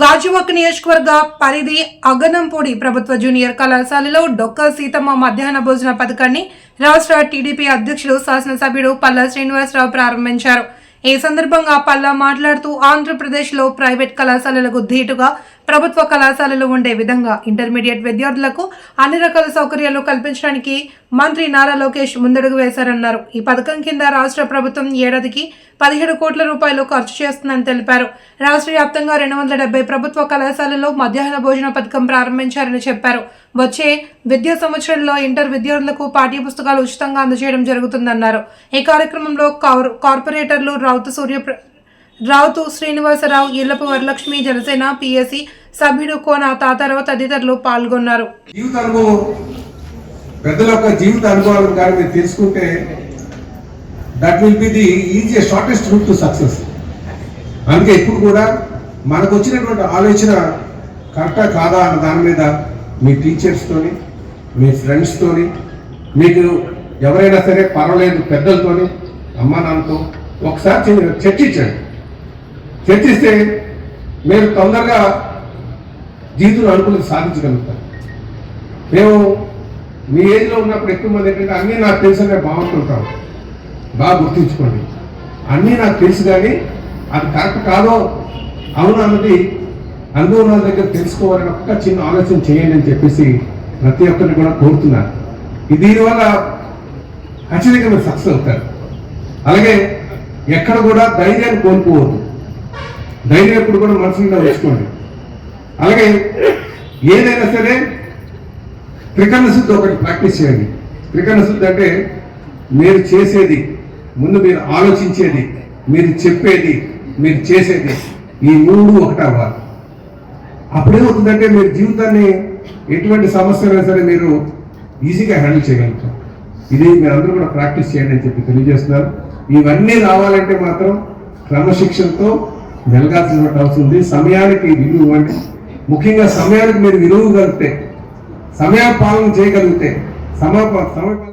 గాజువాక నియోజకవర్గ పరిధి అగనంపూడి ప్రభుత్వ జూనియర్ కళాశాలలో డొక్క సీతమ్మ మధ్యాహ్న భోజన పథకాన్ని రాష్ట్ర టీడీపీ అధ్యక్షులు శాసనసభ్యుడు పల్లా శ్రీనివాసరావు ప్రారంభించారు. ఈ సందర్భంగా పల్లా మాట్లాడుతూ ఆంధ్రప్రదేశ్లో ప్రైవేట్ కళాశాలలకు ధీటుగా ప్రభుత్వ కళాశాలలు ఉండే విధంగా ఇంటర్మీడియట్ విద్యార్థులకు అన్ని రకాల సౌకర్యాలు కల్పించడానికి మంత్రి నారా లోకేష్ ముందడుగు వేశారన్నారు. ఈ పథకం కింద రాష్ట్ర ప్రభుత్వం ఏడాదికి పదిహేడు కోట్ల రూపాయలు ఖర్చు చేస్తుందని తెలిపారు. రాష్ట్ర వ్యాప్తంగా రెండు వందల డెబ్బై ప్రభుత్వ కళాశాలలో మధ్యాహ్న భోజన పథకం ప్రారంభించారని చెప్పారు. వచ్చే విద్యా సంవత్సరంలో ఇంటర్ విద్యార్థులకు పాఠ్య పుస్తకాలు ఉచితంగా అందజేయడం జరుగుతుందన్నారు. ఈ కార్యక్రమంలో కార్- కార్పొరేటర్లు రౌతు Surya రావుతు Srinivasa Rao Illapu Varalakshmi Janasena P S C సభ్యుడు కోన తాతారావు తదితరులు పాల్గొన్నారు. జీవిత అనుభవం పెద్దల యొక్క జీవిత అనుభవాలను కానీ మీరు తెలుసుకుంటే that will be the easy shortest route to success అందుకే ఇప్పుడు కూడా మనకు వచ్చినటువంటి ఆలోచన కరెక్టా కాదా అన్న దాని మీద మీ టీచర్స్తోని మీ ఫ్రెండ్స్తోని మీకు ఎవరైనా సరే పర్వాలేదు పెద్దలతోని అమ్మా నాన్నతో ఒకసారి చర్చించండి. చర్చిస్తే మీరు తొందరగా జీవితంలో అనుకున్నది సాధించగలుగుతారు. మేము మీ ఏజ్లో ఉన్నప్పుడు ఎక్కువ మంది ఏంటంటే అన్నీ నాకు తెలుసనే బాగుంటుంటాం బాగా గుర్తుంచుకోండి. అన్నీ నాకు తెలుసు కానీ అది కరెక్ట్ కాదో అవును అన్నది అనుభవం దగ్గర తెలుసుకోవాలని ఒక్క చిన్న ఆలోచన చేయండి అని చెప్పేసి ప్రతి ఒక్కరిని కూడా కోరుతున్నారు దీనివల్ల ఖచ్చితంగా మీరు సక్సెస్ అవుతారు. అలాగే ఎక్కడ కూడా ధైర్యాన్ని కోల్పోవద్దు. ధైర్యం ఎప్పుడు కూడా మనసులో వేసుకోండి అలాగే ఏదైనా సరే త్రికరణ శుద్ధి ఒకటి ప్రాక్టీస్ చేయండి. త్రికరణ శుద్ధి అంటే మీరు చేసేది ముందు మీరు ఆలోచించేది మీరు చెప్పేది మీరు చేసేది ఈ మూడు ఒకటి అవ్వాలి. అప్పుడేమవుతుందంటే మీరు జీవితాన్ని ఎటువంటి సమస్యలు అయినా సరే మీరు ఈజీగా హ్యాండిల్ చేయగలుగుతారు. ఇది మీరందరూ కూడా ప్రాక్టీస్ చేయండి అని చెప్పి తెలియజేస్తున్నారు. ఇవన్నీ రావాలంటే మాత్రం క్రమశిక్షణతో వెలగాల్సినటువంటి అవసరం ఉంది. సమయానికి విలువ ఇవ్వండి. ముఖ్యంగా సమయానికి మీరు విలువ కలిగితే సమయ పాలన చేయగలిగితే సమయ సమయ